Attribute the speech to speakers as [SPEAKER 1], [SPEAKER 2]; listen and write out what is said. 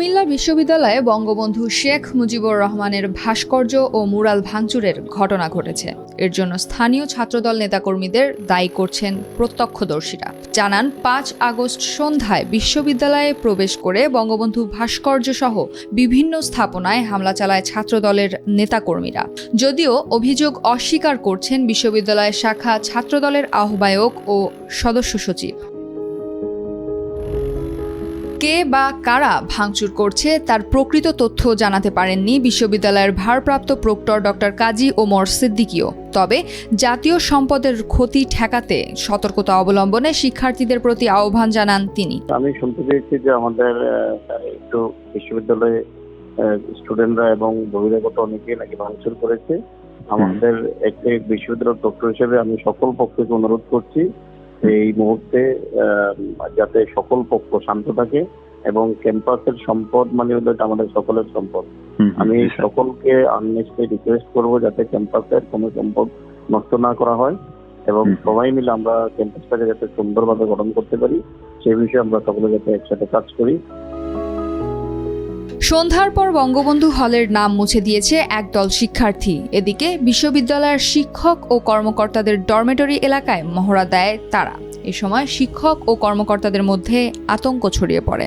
[SPEAKER 1] কুমিল্লা বিশ্ববিদ্যালয়ে বঙ্গবন্ধু শেখ মুজিবুর রহমানের ভাস্কর্য ও মুরাল ভাঙচুরের ঘটনা ঘটেছে। এর জন্য স্থানীয় ছাত্রদল নেতাকর্মীদের দায়ী করছেন প্রত্যক্ষদর্শীরা। জানান, পাঁচ আগস্ট সন্ধ্যায় বিশ্ববিদ্যালয়ে প্রবেশ করে বঙ্গবন্ধু ভাস্কর্য সহ বিভিন্ন স্থাপনায় হামলা চালায় ছাত্রদলের নেতাকর্মীরা। যদিও অভিযোগ অস্বীকার করছেন বিশ্ববিদ্যালয় শাখা ছাত্রদলের আহ্বায়ক ও সদস্য সচিব। কে বা কারা ভাঙচুর করছে তার প্রকৃত তথ্য জানাতে পারেননি বিশ্ববিদ্যালয়ের ভারপ্রাপ্ত প্রক্টর ডক্টর কাজী ওমর সিদ্দিকিও। তবে জাতীয় সম্পদের ক্ষতি ঠেকাতে সতর্কতা অবলম্বনে শিক্ষার্থীদের প্রতি আহ্বান জানান তিনি।
[SPEAKER 2] আমি শুনতে পেয়েছি যে আমাদের একটু বিশ্ববিদ্যালয়ে স্টুডেন্টরা এবং বহিরাগত অনেকে নাকি ভাঙচুর করেছে। আমাদের একটি বিশ্ববিদ্যালয়ের ডক্টর হিসেবে আমি সকল পক্ষকে অনুরোধ করছি এই মুহূর্তে যাতে সকল পক্ষ শান্ত থাকে এবং ক্যাম্পাসের সম্পদ মানে হলো আমাদের সকলের সম্পদ। আমি সকলকে আননেসলি রিকোয়েস্ট করব যাতে ক্যাম্পাসের কোনো সম্পদ নষ্ট না করা হয় এবং সবাই মিলে আমরা ক্যাম্পাসটাকে যাতে সুন্দরভাবে গঠন করতে পারি সেই বিষয়ে আমরা সকলে যাতে একসাথে কাজ করি।
[SPEAKER 1] সন্ধ্যার পর বঙ্গবন্ধু হলের নাম মুছে দিয়েছে একদল শিক্ষার্থী। এদিকে বিশ্ববিদ্যালয়ের শিক্ষক ও কর্মকর্তাদের ডরমেটরি এলাকায় মহড়া দেয় তারা। এ সময় শিক্ষক ও কর্মকর্তাদের মধ্যে আতঙ্ক ছড়িয়ে পড়ে।